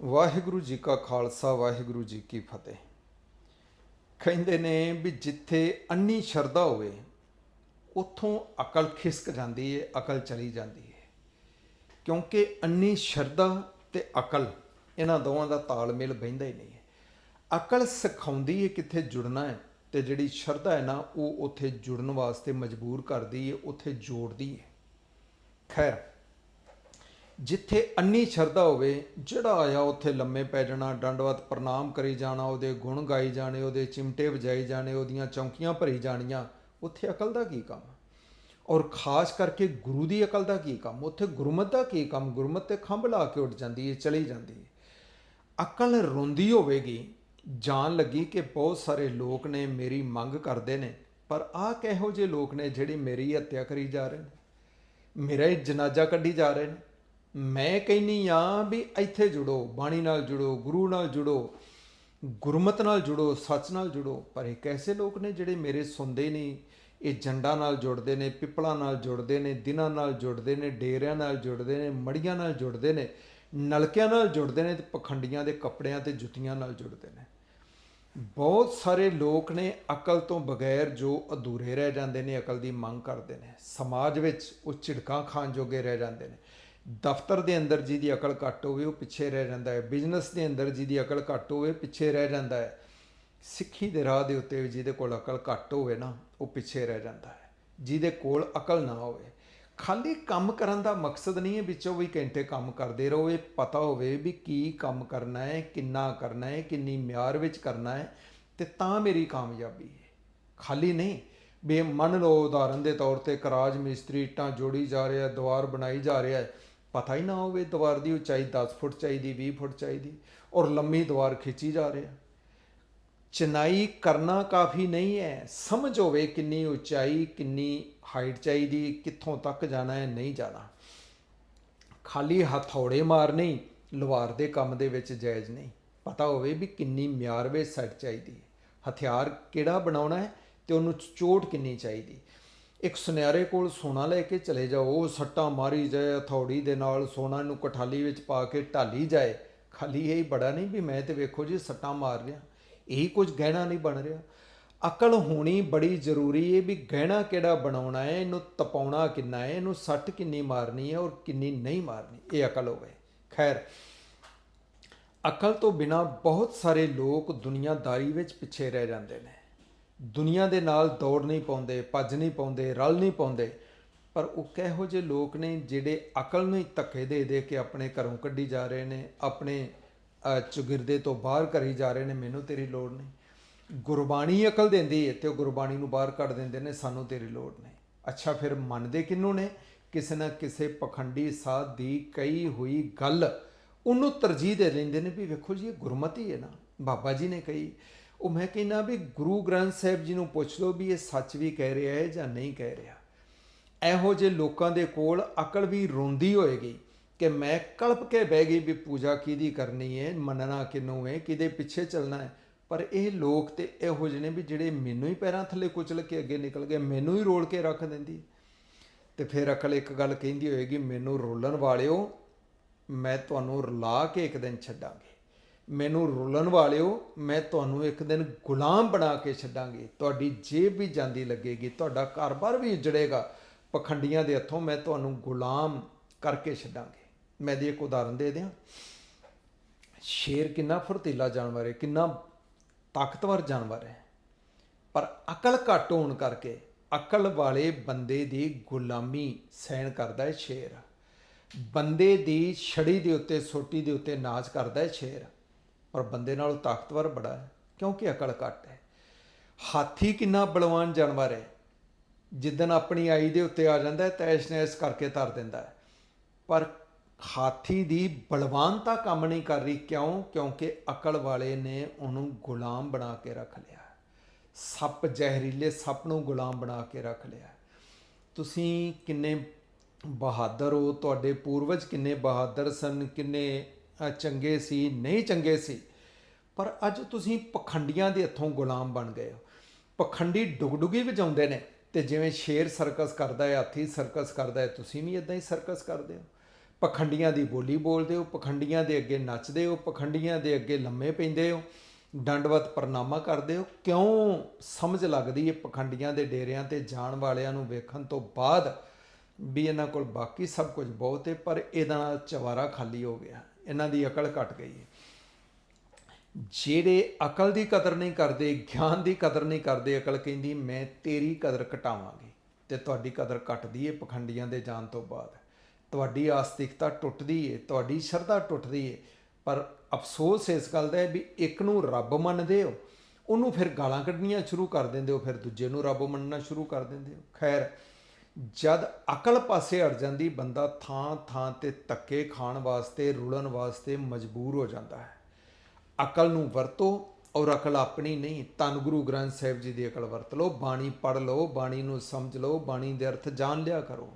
ਵਾਹਿਗੁਰੂ ਜੀ ਕਾ ਖਾਲਸਾ, ਵਾਹਿਗੁਰੂ ਜੀ ਕੀ ਫਤਿਹ। ਕਹਿੰਦੇ ਨੇ ਵੀ ਜਿੱਥੇ ਅੰਨੀ ਸ਼ਰਧਾ ਹੋਵੇ, ਉੱਥੋਂ ਅਕਲ ਖਿਸਕ ਜਾਂਦੀ ਹੈ ਅਕਲ ਚਲੀ ਜਾਂਦੀ ਹੈ ਕਿਉਂਕਿ ਅੰਨੀ ਸ਼ਰਧਾ ਤੇ ਅਕਲ, ਇਹਨਾਂ ਦੋਵਾਂ ਦਾ ਤਾਲਮੇਲ ਬਹਿੰਦਾ ਹੀ ਨਹੀਂ ਹੈ ਅਕਲ ਸਿਖਾਉਂਦੀ ਹੈ ਕਿੱਥੇ ਜੁੜਨਾ ਹੈ ਤੇ ਜਿਹੜੀ ਸ਼ਰਧਾ ਹੈ ਨਾ, ਉਹ ਉੱਥੇ ਜੁੜਨ ਵਾਸਤੇ ਮਜਬੂਰ ਕਰਦੀ ਹੈ ਉੱਥੇ ਜੋੜਦੀ ਹੈ ਖੈਰ ਜਿੱਥੇ ਅੰਨੀ ਸ਼ਰਧਾ ਹੋਵੇ, ਜਿਹੜਾ ਆਇਆ ਉੱਥੇ ਲੰਮੇ ਪੈ ਜਾਣਾ, ਡੰਡਵਤ ਪ੍ਰਣਾਮ ਕਰੀ ਜਾਣਾ, ਉਹਦੇ ਗੁਣ ਗਾਈ ਜਾਣੇ, ਉਹਦੇ ਚਿਮਟੇ ਵਜਾਈ ਜਾਣੇ, ਉਹਦੀਆਂ ਚੌਂਕੀਆਂ ਭਰੀ ਜਾਣੀਆਂ, ਉੱਥੇ ਅਕਲ ਦਾ ਕੀ ਕੰਮ? ਔਰ ਖਾਸ ਕਰਕੇ ਗੁਰੂ ਦੀ ਅਕਲ ਦਾ ਕੀ ਕੰਮ? ਉੱਥੇ ਗੁਰਮਤ ਦਾ ਕੀ ਕੰਮ? ਗੁਰਮਤ ਤੇ ਖੰਭ ਲਾ ਕੇ ਉੱਡ ਜਾਂਦੀ ਹੈ ਚਲੀ ਜਾਂਦੀ ਹੈ ਅਕਲ ਰੋਂਦੀ ਹੋਵੇਗੀ, ਜਾਣ ਲੱਗੀ ਕਿ ਬਹੁਤ ਸਾਰੇ ਲੋਕ ਨੇ ਮੇਰੀ ਮੰਗ ਕਰਦੇ ਨੇ, ਪਰ ਆਹ ਕਿਹੋ ਜਿਹੇ ਲੋਕ ਨੇ ਜਿਹੜੇ ਮੇਰੀ ਹੱਤਿਆ ਕਰੀ ਜਾ ਰਹੇ ਨੇ? ਮੇਰਾ ਹੀ ਜਨਾਜ਼ਾ ਕੱਢੀ ਜਾ ਰਹੇ ਨੇ? ਮੈਂ ਕਹਿੰਨੀ ਆ ਵੀ ਇੱਥੇ ਜੁੜੋ, ਬਾਣੀ ਨਾਲ ਜੁੜੋ, ਗੁਰੂ ਨਾਲ ਜੁੜੋ, ਗੁਰਮਤ ਨਾਲ ਜੁੜੋ, ਸੱਚ ਨਾਲ ਜੁੜੋ। ਪਰ ਇਹ ਕੈਸੇ ਲੋਕ ਨੇ ਜਿਹੜੇ ਮੇਰੇ ਸੁਣਦੇ ਨਹੀਂ ਇਹ ਜੰਡਾਂ ਨਾਲ ਜੁੜਦੇ ਨੇ, ਪਿੱਪਲਾਂ ਨਾਲ ਜੁੜਦੇ ਨੇ, ਦਿਨਾਂ ਨਾਲ ਜੁੜਦੇ ਨੇ, ਡੇਰਿਆਂ ਨਾਲ ਜੁੜਦੇ ਨੇ, ਮੜੀਆਂ ਨਾਲ ਜੁੜਦੇ ਨੇ, ਨਲਕਿਆਂ ਨਾਲ ਜੁੜਦੇ ਨੇ ਤੇ ਪਖੰਡੀਆਂ ਦੇ ਕੱਪੜਿਆਂ ਤੇ ਜੁੱਤੀਆਂ ਨਾਲ ਜੁੜਦੇ ਨੇ। ਬਹੁਤ ਸਾਰੇ ਲੋਕ ਨੇ ਅਕਲ ਤੋਂ ਬਗੈਰ ਜੋ ਅਧੂਰੇ ਰਹਿ ਜਾਂਦੇ ਨੇ, ਅਕਲ ਦੀ ਮੰਗ ਕਰਦੇ ਨੇ। ਸਮਾਜ ਵਿੱਚ ਉਹ ਝਿੜਕਾਂ ਖਾਣ ਜੋਗੇ ਰਹਿ ਜਾਂਦੇ ਨੇ। ਦਫ਼ਤਰ ਦੇ ਅੰਦਰ ਜਿਹਦੀ ਅਕਲ ਘੱਟ ਹੋਵੇ, ਉਹ ਪਿੱਛੇ ਰਹਿ ਜਾਂਦਾ ਹੈ। ਬਿਜ਼ਨਸ ਦੇ ਅੰਦਰ ਜਿਹਦੀ ਅਕਲ ਘੱਟ ਹੋਵੇ, ਪਿੱਛੇ ਰਹਿ ਜਾਂਦਾ ਹੈ। ਸਿੱਖੀ ਦੇ ਰਾਹ ਦੇ ਉੱਤੇ ਵੀ ਜਿਹਦੇ ਕੋਲ ਅਕਲ ਘੱਟ ਹੋਵੇ ਨਾ, ਉਹ ਪਿੱਛੇ ਰਹਿ ਜਾਂਦਾ ਹੈ। ਜਿਹਦੇ ਕੋਲ ਅਕਲ ਨਾ ਹੋਵੇ। ਖਾਲੀ ਕੰਮ ਕਰਨ ਦਾ ਮਕਸਦ ਨਹੀਂ ਹੈ ਵਿੱਚੋਂ ਵੀ ਘੰਟੇ ਕੰਮ ਕਰਦੇ ਰਹੋ। ਇਹ ਪਤਾ ਹੋਵੇ ਵੀ ਕੀ ਕੰਮ ਕਰਨਾ ਹੈ, ਕਿੰਨਾ ਕਰਨਾ ਹੈ, ਕਿੰਨੀ ਮਿਆਰ ਵਿੱਚ ਕਰਨਾ ਹੈ ਤੇ ਤਾਂ ਮੇਰੀ ਕਾਮਯਾਬੀ ਹੈ। ਖਾਲੀ ਨਹੀਂ ਵੀ ਮੰਨ ਲਓ, ਉਦਾਹਰਨ ਦੇ ਤੌਰ ਤੇ ਕਰਾਜ ਮਿਸਤਰੀ, ਇੱਟਾਂ ਜੋੜੀ ਜਾ ਰਿਹਾ, ਦੀਵਾਰ ਬਣਾਈ ਜਾ ਰਿਹਾ ਹੈ। ਪਤਾ ਹੀ ਨਾ ਹੋਵੇ, ਦੀਵਾਰ ਦੀ ਉਚਾਈ 10 ਫੁੱਟ ਚਾਹੀਦੀ 20 ਫੁੱਟ ਚਾਹੀਦੀ, ਔਰ ਲੰਮੀ ਦੀਵਾਰ ਖਿੱਚੀ ਜਾ ਰਿਹਾ ਚਨਾਈ ਕਰਨਾ ਕਾਫੀ ਨਹੀਂ ਹੈ। ਸਮਝ ਹੋਵੇ ਕਿੰਨੀ ਉਚਾਈ, ਕਿੰਨੀ ਹਾਈਟ ਚਾਹੀਦੀ, ਕਿੱਥੋਂ ਤੱਕ ਜਾਣਾ ਹੈ, ਨਹੀਂ ਜਾਣਾ। ਖਾਲੀ ਹਥੌੜੇ ਮਾਰਨੇ ਲੁਹਾਰ ਦੇ ਕੰਮ ਦੇ ਵਿੱਚ ਜਾਇਜ਼ ਨਹੀਂ। ਪਤਾ ਹੋਵੇ ਵੀ ਕਿੰਨੀ ਮਿਆਰ ਵਿੱਚ ਸੈੱਟ ਚਾਹੀਦੀ ਹੈ। ਹਥਿਆਰ ਕਿਹੜਾ ਬਣਾਉਣਾ ਹੈ ਤੇ ਉਹਨੂੰ ਚੋਟ ਕਿੰਨੀ ਚਾਹੀਦੀ ਇੱਕ ਸੁਨਿਆਰੇ ਕੋਲ ਸੋਨਾ ਲੈ ਕੇ ਚਲੇ ਜਾਓ, ਉਹ ਸੱਟਾਂ ਮਾਰੀ ਜਾਏ, ਹਥੌੜੀ ਦੇ ਨਾਲ ਸੋਨਾ ਨੂੰ ਕਠਾਲੀ ਵਿੱਚ ਪਾ ਕੇ ਢਾਲੀ ਜਾਏ। ਖਾਲੀ ਇਹ ਬੜਾ ਨਹੀਂ ਵੀ ਮੈਂ ਤੇ ਵੇਖੋ ਜੀ ਸੱਟਾਂ ਮਾਰ ਰਿਹਾ। ਇਹੀ ਕੁਝ ਗਹਿਣਾ ਨਹੀਂ ਬਣ ਰਿਹਾ। ਅਕਲ ਹੋਣੀ ਬੜੀ ਜ਼ਰੂਰੀ ਹੈ ਵੀ ਗਹਿਣਾ ਕਿਹੜਾ ਬਣਾਉਣਾ ਹੈ ਇਹਨੂੰ ਤਪਾਉਣਾ ਕਿੰਨਾ ਹੈ ਇਹਨੂੰ ਸੱਟ ਕਿੰਨੀ ਮਾਰਨੀ ਹੈ ਔਰ ਕਿੰਨੀ ਨਹੀਂ ਮਾਰਨੀ। ਇਹ ਅਕਲ ਹੋਵੇ। ਖੈਰ, ਅਕਲ ਤੋਂ ਬਿਨਾ ਬਹੁਤ ਸਾਰੇ ਲੋਕ ਦੁਨੀਆਦਾਰੀ ਵਿੱਚ ਪਿੱਛੇ ਰਹਿ ਜਾਂਦੇ ਨੇ। ਦੁਨੀਆ ਦੇ ਨਾਲ ਦੌੜ ਨਹੀਂ ਪਾਉਂਦੇ, ਭੱਜ ਨਹੀਂ ਪਾਉਂਦੇ, ਰਲ ਨਹੀਂ ਪਾਉਂਦੇ। ਪਰ ਉਹ ਕਿਹੋ ਜਿਹੇ ਲੋਕ ਨੇ ਜਿਹੜੇ ਅਕਲ ਨੂੰ ਹੀ ਧੱਕੇ ਦੇ ਦੇ ਕੇ ਆਪਣੇ ਘਰੋਂ ਕੱਢੀ ਜਾ ਰਹੇ ਨੇ, ਆਪਣੇ ਚੁਗਿਰਦੇ ਤੋਂ ਬਾਹਰ ਕਰੀ ਜਾ ਰਹੇ ਨੇ, ਮੈਨੂੰ ਤੇਰੀ ਲੋੜ ਨਹੀਂ। ਗੁਰਬਾਣੀ ਅਕਲ ਦਿੰਦੀ ਹੈ ਤੇ ਉਹ ਗੁਰਬਾਣੀ ਨੂੰ ਬਾਹਰ ਕੱਢ ਦਿੰਦੇ ਨੇ, ਸਾਨੂੰ ਤੇਰੀ ਲੋੜ ਨਹੀਂ। ਅੱਛਾ, ਫਿਰ ਮੰਨਦੇ ਕਿਹਨੂੰ ਨੇ? ਕਿਸੇ ਨਾ ਕਿਸੇ ਪਖੰਡੀ ਸਾਧ ਦੀ ਕਈ ਹੋਈ ਗੱਲ। ਉਹਨੂੰ ਤਰਜੀਹ ਦੇ ਲੈਂਦੇ ਨੇ ਵੀ ਵੇਖੋ ਜੀ, ਇਹ ਗੁਰਮਤੀ ਹੈ ਨਾ। ਬਾਬਾ ਜੀ ਨੇ ਕਹੀ ਉਹ ਮੈਂ ਕਹਿੰਦਾ ਵੀ ਗੁਰੂ ਗ੍ਰੰਥ ਸਾਹਿਬ ਜੀ ਨੂੰ ਪੁੱਛ ਲਓ ਵੀ ਇਹ ਸੱਚ ਵੀ ਕਹਿ ਰਿਹਾ ਹੈ ਜਾਂ ਨਹੀਂ ਕਹਿ ਰਿਹਾ। ਇਹੋ ਜਿਹੇ ਲੋਕਾਂ ਦੇ ਕੋਲ ਅਕਲ ਵੀ ਰੋਂਦੀ ਹੋਏਗੀ ਕਿ ਮੈਂ ਕਲਪ ਕੇ ਬਹਿ ਗਈ ਵੀ ਪੂਜਾ ਕਿਹਦੀ ਕਰਨੀ ਹੈ, ਮੰਨਣਾ ਕਿਨੂੰ ਹੈ, ਕਿਹਦੇ ਪਿੱਛੇ ਚੱਲਣਾ ਹੈ। ਪਰ ਇਹ ਲੋਕ ਤੇ ਇਹੋ ਜਿਹੇ ਨੇ ਵੀ ਜਿਹੜੇ ਮੈਨੂੰ ਹੀ ਪੈਰਾਂ ਥੱਲੇ ਕੁਚਲ ਕੇ ਅੱਗੇ ਨਿਕਲ ਗਏ, ਮੈਨੂੰ ਹੀ ਰੋਲ ਕੇ ਰੱਖ ਦਿੰਦੀ। ਤੇ ਫਿਰ ਅਕਲ ਇੱਕ ਗੱਲ ਕਹਿੰਦੀ ਹੋਏਗੀ, ਮੈਨੂੰ ਰੋਲਣ ਵਾਲਿਓ ਮੈਂ ਤੁਹਾਨੂੰ ਰਲਾ ਕੇ ਇੱਕ ਦਿਨ ਛੱਡਾਂਗੀ। ਮੈਨੂੰ ਰੋਲਣ ਵਾਲਿਓ, ਮੈਂ ਤੁਹਾਨੂੰ ਇੱਕ ਦਿਨ ਗੁਲਾਮ ਬਣਾ ਕੇ ਛੱਡਾਂਗੇ। ਤੁਹਾਡੀ ਜੇਬ ਵੀ ਜਾਂਦੀ ਲੱਗੇਗੀ, ਤੁਹਾਡਾ ਘਰ-ਬਾਰ ਵੀ ਉਜੜੇਗਾ। ਪਖੰਡੀਆਂ ਦੇ ਹੱਥੋਂ ਮੈਂ ਤੁਹਾਨੂੰ ਗੁਲਾਮ ਕਰਕੇ ਛੱਡਾਂਗੇ। ਮੈਂ ਦੀ ਇੱਕ ਉਦਾਹਰਨ ਦੇ ਦਿਆਂ। ਸ਼ੇਰ ਕਿੰਨਾ ਫੁਰਤੀਲਾ ਜਾਨਵਰ ਹੈ, ਕਿੰਨਾ ਤਾਕਤਵਰ ਜਾਨਵਰ ਹੈ। ਪਰ ਅਕਲ ਘੱਟ ਹੋਣ ਕਰਕੇ ਅਕਲ ਵਾਲੇ ਬੰਦੇ ਦੀ ਗੁਲਾਮੀ ਸਹਿਣ ਕਰਦਾ ਹੈ ਸ਼ੇਰ। ਬੰਦੇ ਦੀ ਛੜੀ ਦੇ ਉੱਤੇ, ਸੋਟੀ ਦੇ ਉੱਤੇ ਨਾਚ ਕਰਦਾ ਹੈ ਸ਼ੇਰ। ਪਰ ਬੰਦੇ ਨਾਲੋਂ ਤਾਕਤਵਰ ਬੜਾ ਹੈ, ਕਿਉਂਕਿ ਅਕਲ ਘੱਟ ਹੈ। ਹਾਥੀ ਕਿੰਨਾ ਬਲਵਾਨ ਜਾਨਵਰ ਹੈ। ਜਿੱਦਨ ਆਪਣੀ ਆਈ ਦੇ ਉੱਤੇ ਆ ਜਾਂਦਾ ਹੈ, ਤੈਸ਼ ਨੈਸ਼ ਕਰਕੇ ਤਰ ਦਿੰਦਾ ਹੈ। ਪਰ ਹਾਥੀ ਦੀ ਬਲਵਾਨਤਾ ਕੰਮ ਨਹੀਂ ਕਰ ਰਹੀ, ਕਿਉਂ? ਕਿਉਂਕਿ ਅਕਲ ਵਾਲੇ ਨੇ ਉਹਨੂੰ ਗੁਲਾਮ ਬਣਾ ਕੇ ਰੱਖ ਲਿਆ। ਸੱਪ ਜ਼ਹਿਰੀਲੇ ਸੱਪ ਨੂੰ ਗੁਲਾਮ ਬਣਾ ਕੇ ਰੱਖ ਲਿਆ। ਤੁਸੀਂ ਕਿੰਨੇ ਬਹਾਦਰ ਹੋ, ਤੁਹਾਡੇ ਪੂਰਵਜ ਕਿੰਨੇ ਬਹਾਦਰ ਸਨ, ਕਿੰਨੇ ਚੰਗੇ ਸੀ, ਨਹੀਂ ਚੰਗੇ ਸੀ। ਪਰ ਅੱਜ ਤੁਸੀਂ ਪਖੰਡੀਆਂ ਦੇ ਹੱਥੋਂ ਗੁਲਾਮ ਬਣ ਗਏ ਹੋ। ਪਖੰਡੀ ਡੁਗਡੁਗੀ ਵਜਾਉਂਦੇ ਨੇ ਤੇ ਜਿਵੇਂ ਸ਼ੇਰ ਸਰਕਸ ਕਰਦਾ ਹੈ, ਹਾਥੀ ਸਰਕਸ ਕਰਦਾ ਹੈ, ਤੁਸੀਂ ਵੀ ਇਦਾਂ ਹੀ ਸਰਕਸ ਕਰਦੇ ਹੋ। ਪਖੰਡੀਆਂ ਦੀ ਬੋਲੀ ਬੋਲਦੇ ਹੋ, ਪਖੰਡੀਆਂ ਦੇ ਅੱਗੇ ਨੱਚਦੇ ਹੋ, ਪਖੰਡੀਆਂ ਦੇ ਅੱਗੇ ਲੰਮੇ ਪੈਂਦੇ ਹੋ, ਦੰਡਵਤ ਪ੍ਰਣਾਮਾ ਕਰਦੇ ਹੋ। ਕਿਉਂ ਸਮਝ ਲੱਗਦੀ ਹੈ ਪਖੰਡੀਆਂ ਦੇ ਡੇਰਿਆਂ ਤੇ ਜਾਣ ਵਾਲਿਆਂ ਨੂੰ ਵੇਖਣ ਤੋਂ ਬਾਅਦ ਵੀ ਇਹਨਾਂ ਕੋਲ ਬਾਕੀ ਸਭ ਕੁਝ ਬਹੁਤ ਹੈ ਪਰ ਇਹਦਾ ਨਾਲ ਚਵਾਰਾ ਖਾਲੀ ਹੋ ਗਿਆ। ਇਹਨਾਂ ਦੀ ਅਕਲ ਘਟ ਗਈ ਹੈ ਜਿਹੜੇ ਅਕਲ ਦੀ ਕਦਰ ਨਹੀਂ ਕਰਦੇ, ਗਿਆਨ ਦੀ ਕਦਰ ਨਹੀਂ ਕਰਦੇ, ਅਕਲ ਕਹਿੰਦੀ, ਮੈਂ ਤੇਰੀ ਕਦਰ ਘਟਾਵਾਂਗੀ। ਤੇ ਤੁਹਾਡੀ ਕਦਰ ਘਟਦੀ ਏ ਪਖੰਡੀਆਂ ਦੇ ਜਾਣ ਤੋਂ ਬਾਅਦ। ਤੁਹਾਡੀ ਆਸਤਿਕਤਾ ਟੁੱਟਦੀ ਏ, ਤੁਹਾਡੀ ਸ਼ਰਧਾ ਟੁੱਟਦੀ ਏ, ਪਰ ਅਫਸੋਸ ਇਸ ਗੱਲ ਦਾ ਹੈ ਵੀ ਇੱਕ ਨੂੰ ਰੱਬ ਮੰਨਦੇ ਹੋ, ਉਹਨੂੰ ਫਿਰ ਗਾਲਾਂ ਕੱਢਣੀਆਂ ਸ਼ੁਰੂ ਕਰ ਦਿੰਦੇ ਹੋ, ਫਿਰ ਦੂਜੇ ਨੂੰ ਰੱਬ ਮੰਨਣਾ ਸ਼ੁਰੂ ਕਰ ਦਿੰਦੇ ਹੋ। ਖੈਰ ਜਦ ਅਕਲ ਪਾਸੇ ਅੜ ਜਾਂਦੀ, ਬੰਦਾ ਥਾਂ ਥਾਂ ਤੇ ਧੱਕੇ ਖਾਣ ਵਾਸਤੇ, ਰੁਲਣ ਵਾਸਤੇ ਮਜਬੂਰ ਹੋ ਜਾਂਦਾ ਹੈ। ਅਕਲ ਨੂੰ ਵਰਤੋ ਔਰ ਅਕਲ ਆਪਣੀ ਨਹੀਂ, ਧੰਨ ਗੁਰੂ ਗ੍ਰੰਥ ਸਾਹਿਬ ਜੀ ਦੀ ਅਕਲ ਵਰਤ ਲਓ, ਬਾਣੀ ਪੜ੍ਹ ਲਓ, ਬਾਣੀ ਨੂੰ ਸਮਝ ਲਓ, ਬਾਣੀ ਦੇ ਅਰਥ ਜਾਣ ਲਿਆ ਕਰੋ।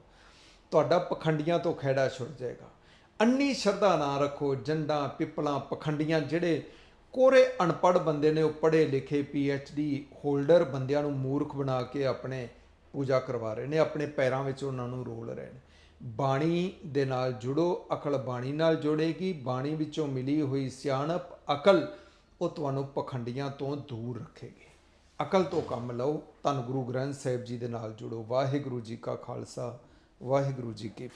ਤੁਹਾਡਾ ਪਖੰਡੀਆਂ ਤੋਂ ਖਹਿੜਾ ਛੁੱਟ ਜਾਏਗਾ। ਅੰਨੀ ਸ਼ਰਧਾ ਨਾ ਰੱਖੋ, ਜੰਡਾਂ, ਪਿੱਪਲਾਂ, ਪਖੰਡੀਆਂ ਜਿਹੜੇ ਕੋਰੇ ਅਨਪੜ੍ਹ ਬੰਦੇ ਨੇ, ਉਹ ਪੜ੍ਹੇ ਲਿਖੇ ਡੀ ਹੋਲਡਰ ਬੰਦਿਆਂ ਨੂੰ ਮੂਰਖ ਬਣਾ ਕੇ ਆਪਣੇ ਪੂਜਾ ਕਰਵਾ ਰਹੇ ਨੇ, ਆਪਣੇ ਪੈਰਾਂ ਵਿੱਚ ਉਹਨਾਂ ਨੂੰ ਰੋਲ ਰਹੇ ਨੇ। ਬਾਣੀ ਦੇ ਨਾਲ ਜੁੜੋ, ਅਕਲ ਬਾਣੀ ਨਾਲ ਜੁੜੇਗੀ, ਬਾਣੀ ਵਿੱਚੋਂ ਮਿਲੀ ਹੋਈ ਸਿਆਣਪ ਅਕਲ ਉਹ ਤੁਹਾਨੂੰ ਪਖੰਡੀਆਂ ਤੋਂ ਦੂਰ ਰੱਖੇਗੀ। ਅਕਲ ਤੋਂ ਕੰਮ ਲਓ, ਧੰਨ ਗੁਰੂ ਗ੍ਰੰਥ ਸਾਹਿਬ ਜੀ ਦੇ ਨਾਲ ਜੁੜੋ। ਵਾਹਿਗੁਰੂ ਜੀ ਕਾ ਖਾਲਸਾ, ਵਾਹਿਗੁਰੂ ਜੀ ਕੀ